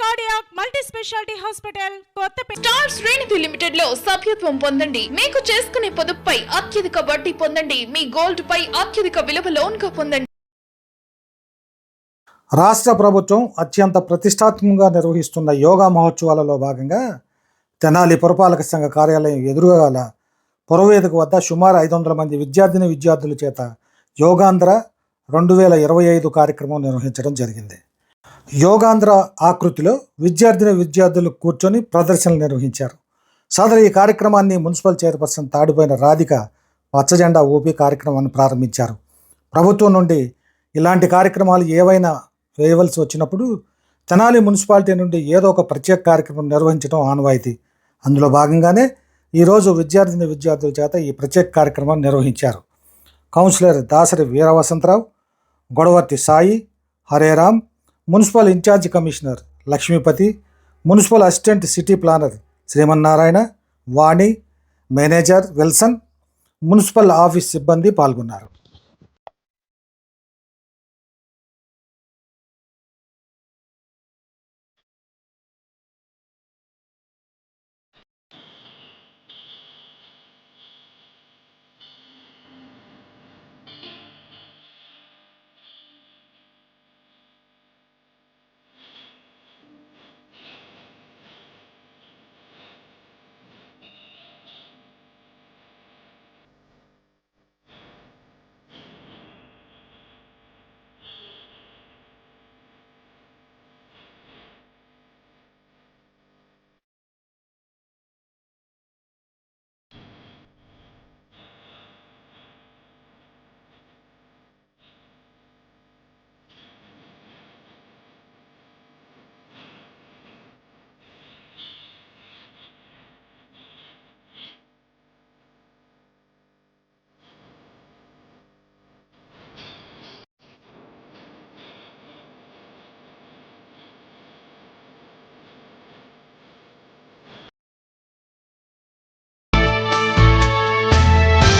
Cardiac multi speciality hospital Kothapeta star Srinidhi లిమిటెడ్లో సభ్యత్వం పొందండి. మీకు చేసుకునే పొదుపుపై అత్యధిక వడ్డీ పొందండి. మీ గోల్డ్ పై అత్యధిక విలువ లోన్గా పొందండి. రాష్ట్ర ప్రభుత్వం అత్యంత ప్రతిష్టాత్మకంగా నిర్వహిస్తున్న యోగా మహోత్సవాలలో భాగంగా తెనాలి పురపాలక సంఘ కార్యాలయం ఎదురుగా గల పురవేదిక వద్ద సుమారు ఐదు వందల మంది విద్యార్థిని విద్యార్థుల చేత యోగాంధ్ర రెండు వేల ఇరవై ఐదు కార్యక్రమం నిర్వహించడం జరిగింది. యోగాంధ్ర ఆకృతిలో విద్యార్థిని విద్యార్థులు కూర్చొని ప్రదర్శనలు నిర్వహించారు. సదరు ఈ కార్యక్రమాన్ని మున్సిపల్ చైర్పర్సన్ తాడిపోయిన రాధిక పచ్చజెండా ఊపి కార్యక్రమాన్ని ప్రారంభించారు. ప్రభుత్వం నుండి ఇలాంటి కార్యక్రమాలు ఏవైనా వేయవలసి వచ్చినప్పుడు తెనాలి మున్సిపాలిటీ నుండి ఏదో ఒక ప్రత్యేక కార్యక్రమం నిర్వహించడం ఆనవాయితీ. అందులో భాగంగానే ఈరోజు విద్యార్థిని విద్యార్థుల చేత ఈ ప్రత్యేక కార్యక్రమాన్ని నిర్వహించారు. Councillor Dasari Veeravasantharao Godavarthi Sai Hareram municipal in-charge commissioner Lakshmipathi municipal assistant city planner Srimannarayana Vani manager Wilson municipal office సిబ్బంది పాల్గొన్నారు.